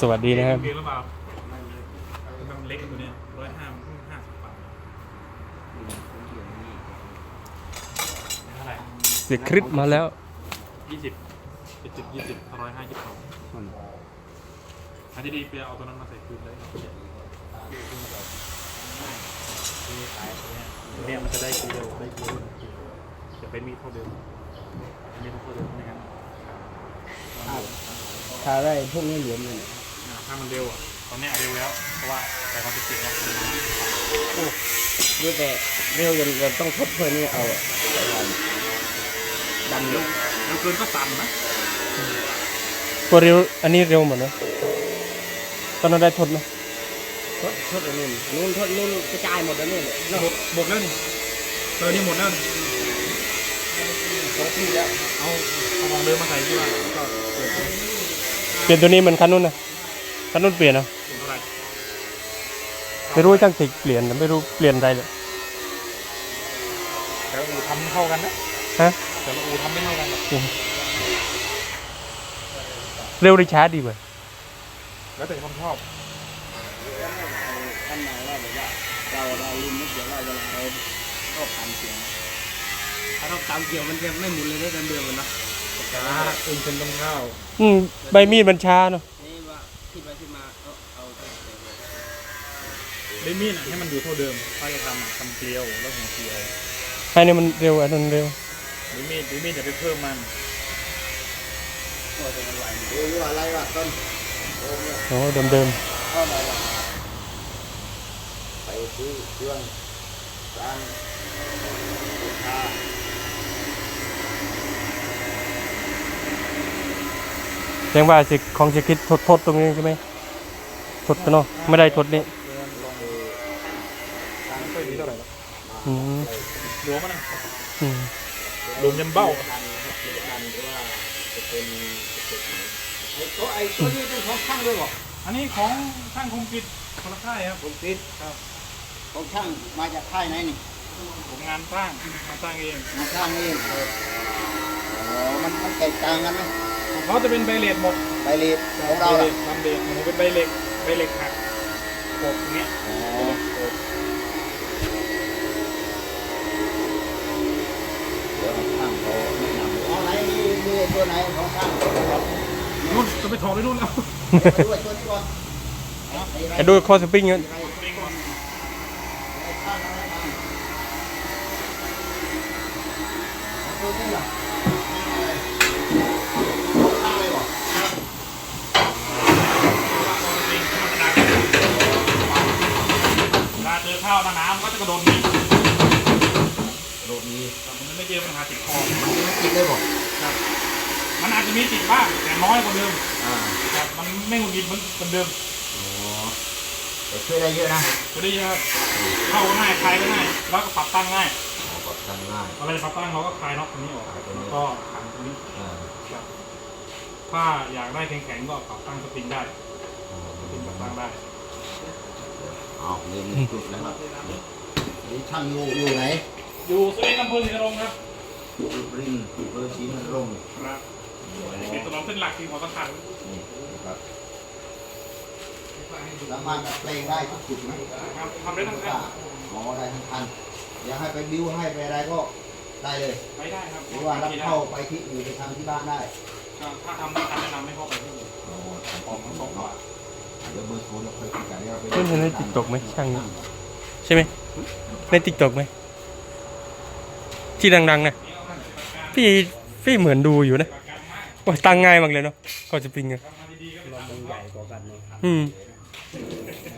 สวัสดีนะครับเรียนหรือเปล่ามันเล็กตัวเนี้ยร้อยห้าห้าสิบบาทเท่าไหร่เสียคริสมาแล้ว ยี่สิบเจ็ดสิบยี่สิบร้อยห้ายี่สิบสองอันที่ดีไปเอาตัวนั้นมาใส่คืนเลยเนี่ยมันจะได้กิโลได้กิโลจะเป็นมีดเท่าเดิมมีดเท่าเดิมไม่งั้นถ้าได้พวกนี้เหลือมเลย ถ้ามันเร็วอะ ตอนเนี้ยเร็วแล้ว เพราะว่าแต่ความจะเปลี่ยนแล้วดูแต่เร็วจนเราต้องทดเพื่อนี่เอาไปวันดันเร็วเร็วเกินก็ตันนะตัวเร็วอันนี้เร็วหมดนะตอนนั้นได้ทดไหมทดทดอันนู้นนู้นทดนู้นกระจายหมดแล้วนี่เลยหมดหมดแล้วนี่เออนี่หมดแล้วนี่ทดที่แล้วเอาเอาของเดิมมาใส่ที่ว่าก็เปิด เปลี่ยนตัวนี้เหมันคันนู้นนะ คันนู้นเปลี่ยนนะถึงเท่าไหร่ไม่รู้ช่างติเปลี่ยนนะไม่รู้เปลี่ยนอะไรเลยแต่ละอูทำไม่เท่ากันนะฮะแต่ละอูทำไม่เท่ากันหรอกเร็วหรือช้าดีกว่าแล้วแต่ความชอบท่านไหนว่าแบบว่าเราเราลืมไม่เกี่ยวเราเราเราก็ทำเสียงถ้าเราตามเกี่ยวมันจะไม่หมุนเลยได้เดิมๆมันนะจ้าอึ้งเป็นต้องเข้าอืมใบมีดมันช้าเนาะ ได้มีดอะให้มันอยู่เท่าเดิมถ้าจะทำอะทำเกลียวแล้วหัวเกลียวไอ้นี่มันเร็วอันนั้นเร็ว ได้มีดได้มีดอย่าไปเพิ่มมันก็จะมันไหวดูว่าอะไรวะต้นโอ้เดิมเดิมเข้าไหนวะไปซื้อเครื่องร้านลูกค้าแจ้งว่าสิของสิคิดทดทดตรงนี้ใช่ไหมทดกันเนาะไม่ได้ทดนี่ ไม่ค่อยดีเท่าไหร่หรอก อืมหลวมมันนะอืมหลวมยันเบ้าไอ้ตัวไอ้ตัวนี้เป็นของช่างด้วยหรออันนี้ของช่างคมกิจคนละค่ายครับผมคิดของช่างมาจากค่ายไหนนี่ผมงานสร้างงานสร้างเองมาสร้างเองอ๋อมันมันแตกต่างกันไหมของเขาจะเป็นใบเลดหมดใบเลดของเราล่ะทำเลดของผมเป็นใบเหล็กใบเหล็กหักโขกอย่างเงี้ย อ๋อ โขก เดี๋ยวช่างเขาแนะนำอ๋อไหนมีมี ตัวไหนของช่างครับนู่นจะไปถอดไปนู่นแล้วไปด้วยตัวนี้ก่อนไอ้ดูคอสปริงเนี่ยไอ้ช่างอะไรบ้างตัวนี้ล่ะช่างเลยเหรอเวลาเจอข้าวหน้าน้ำก็จะกระโดดหนีโรดนี้แต่มันไม่เจอปัญหาติดคอไม่กินได้บอกครับ มันอาจจะมีติดบ้างแต่น้อยกว่าเดิมอ่าครับมันไม่หงุดหงิดเหมือนเหมือนเดิมอ๋อแต่ช่วยได้เยอะนะจะได้เยอะเข้าง่ายคลายก็ง่ายแล้วก็ปรับตั้งง่ายอ๋อก็ทำง่าย อะไรปรับตั้งเราก็คลายน็อตตรงนี้ออกแล้วก็ขันตรงนี้อ่าครับถ้าอยากได้แข็งๆก็ปรับตั้งสปริงได้สปริงปรับตั้งได้เอาเรียนจุดนะครับนี่ช่างอยู่อยู่ไหนอยู่สุรินทร์อำเภอศรีนรงค์ครับอยู่ริมเบอร์สีมันร่มครับ เป็นถนนเส้นหลักที่หัวสะพานนี่ครับสามารถเพลงได้ทุกจุดไหมครับทำได้ทั้งคันอ๋อได้ทั้งคันอยากให้ไปบิวให้ไปอะไรก็ได้เลยไม่ได้ครับหรือว่ารับเข้าไปที่อื่นไปทำที่บ้านได้ถ้าทำได้คันแนะนำไม่เข้าไปที่อื่นอ๋อออกทั้งสองฝ่ายเดี๋ยวเบอร์โทรเราเคยคุยกันเราไปเล่นในติ๊กตอกไหมช่างนี้ใช่ไหมในติ๊กตอกไหมที่ดังๆนะพี่พี่เหมือนดูอยู่นะ ว่าตั้งง่ายมากเลยเนาะคอสปริงอะมันใหญ่กว่ากันเนาะอืม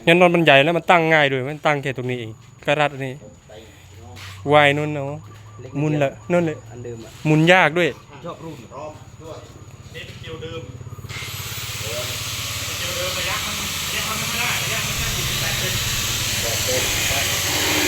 ยันนอนมันใหญ่แล้วมันตั้งง่ายด้วยมันตั้งแค่ตรงนี้เองกระรัดอันนี้วายนู่นเนาะหมุนละนั่นเลยอันเดิมอะหมุนยากด้วยชอบรุ่นรอบด้วยเป็นเกียวเดิมเกียวเดิมระยะมันระยะมันไม่ได้ระยะมันแค่สี่สิบแปดเซน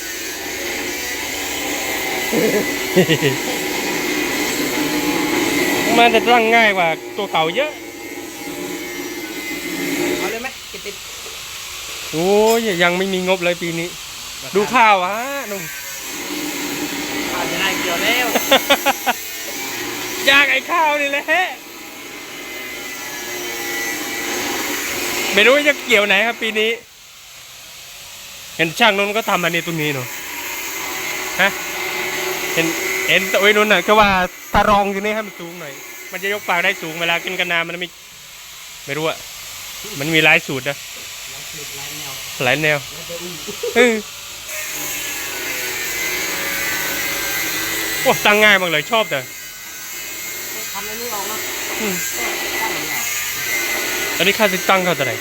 มันจะตั้งง่ายกว่าตัวเก่าเยอะ เอาเลยไหมเจ็ดสิบโอ้ยยังไม่มีงบเลยปีนี้ ดูข้าวฮะนุ่มอาจจะได้เกี่ยวแล้วอยากไอ้ข้าวนี่แหละไม่รู้จะเกี่ยวไหนครับปีนี้ เห็นช่างนนท์ก็ทำอันนี้ตรงนี้เนาะฮะ เห็นเห็นตัวไอ้นนท์น่ะก็ว่าตารองอยู่นี่ให้มันสูงหน่อย มันจะยกปากได้สูงเวลาขึ้นกันนามันไม่ไม่รู้อะมันมีหลายสูตรนะหลายแนวหลายแนวแล้วจะอุ้มเออโอ้ตั้งง่ายมากเลยชอบแต่ทำอันนี้ออกเนาะอืมตั้งอย่างนี้ตอนนี้ค่าติดตั้งเขาเท่าไหร่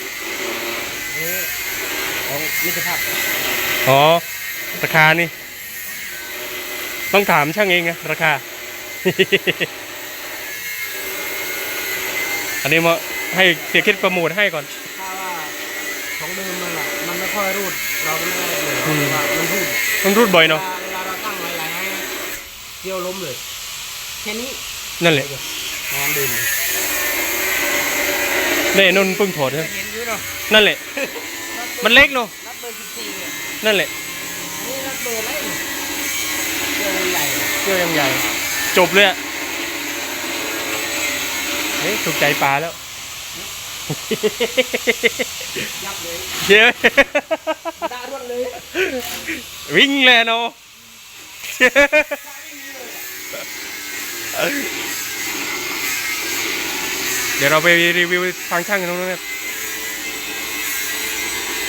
เออของมิตรภาพอ๋อราคานี่ ต้องถามช่างเองไงราคา อันนี้มาให้เสียคิดโประมูลให้ก่อน ถ้าว่าของเดิมมันอะมันไม่ค่อยรูดเราก็ไม่ได้เลยอืมว่ามันรูดมันรูดบ่อยเนาะเวลาเราตั้งหลายๆครั้งเกี่ยวล้มเลยแค่นี้นั่นแหละงานเดิมนี่นนท์เพิ่งถอดใช่ไหมเห็นอยู่เนาะนั่นแหละ มันเล็กเนาะนับเบอร์สิบสี่เนี่ยนั่นแหละ อันนี้นับเบอร์อะไรเนี่ยเบอร์ให ญ่เนี่ยเกี่ยวยังใหญ่ จบเลยอะเฮ้ยถูกใจปลาแล้วยับเลยเชื่อด่ารวดเลย วิ่งเลยเนาะเดี๋ยวเราไปรีวิวฟังก์ชันกันตรงนั้นนะ